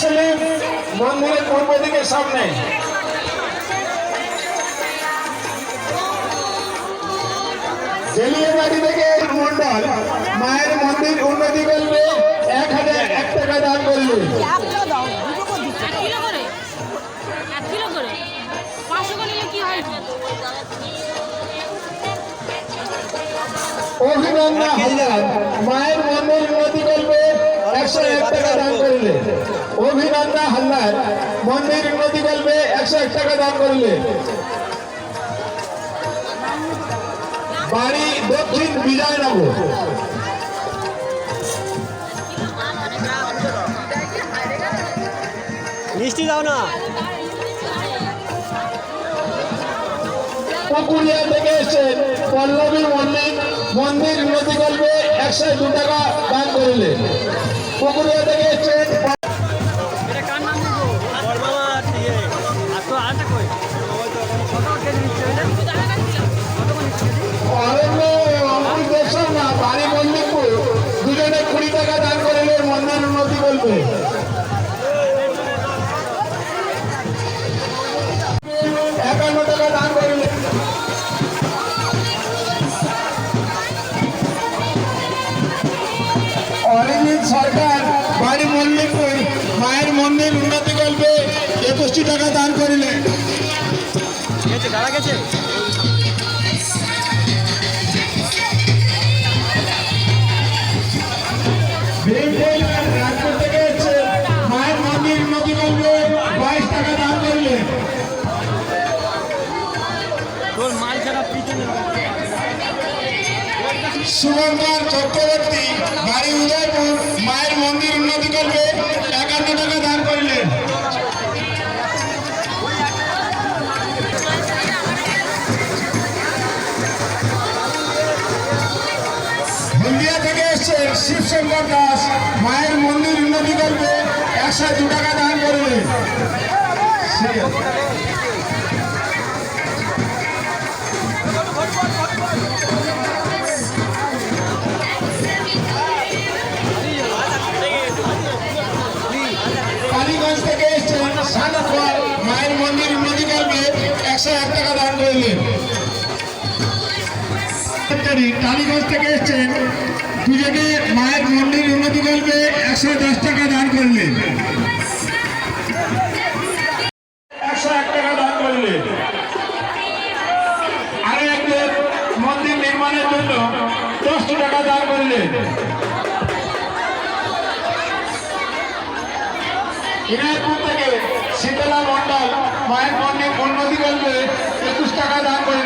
সেলিম মন্দিরের পূর্ব দিকের সামনে জেলিয়ে বাড়ি থেকে মন্ডল মায়ের মন্দির উন্নতি করবে। এক হাজার এক টাকা দান করলে অভিনন্দন। হালদার মায়ের মন্দির উন্নতি করবে, একশো এক টাকা দান করলে। অভিনন্দন হালদার মন্দির উন্নতি করবে, একশো এক টাকা দান করলে। বাড়ি দক্ষিণ বিজয়নগর। মিষ্টি দাও না। পুকুরিয়া থেকে এসেছেন পল্লবী মন্দির মন্দির উন্নতি করবে একশো দু টাকা দান করলে। পুকুরিয়া থেকে এসেছেন বাড়ি দুজনে কুড়ি টাকা দান করলে মন্দির উন্নতি করবে। সরকার বাড়ি মল্লিকপুর মায়ের মন্দির উন্নতি করবে একুশটি টাকা দান করিলেন। গেছে ছাড়া চক্রবর্তী বাড়ি মায়ের মন্দির উন্নতি করবে, একান্ন টাকা দান করলেন হলদিয়া থেকে এসছে শিবশঙ্কর দাস মায়ের মন্দির উন্নতি করবে, একশো দু টাকা দান করলেন মায়ের মন্দির করবে একশো এক টাকা দান করলেন টালিগঞ্জ থেকে এসছেন দুজনে মায়ের মন্দির উন্নতি করবে একশো দশ টাকা দান করলেন একশো এক টাকা দান করলেন আরও মন্দির নির্মাণের জন্য দশটি টাকা দান করলেন। ইনায়পুর থেকে শীতলা মন্ডল মায়ের পণ্যে উন্নতি করবে একুশ টাকা দান করলেন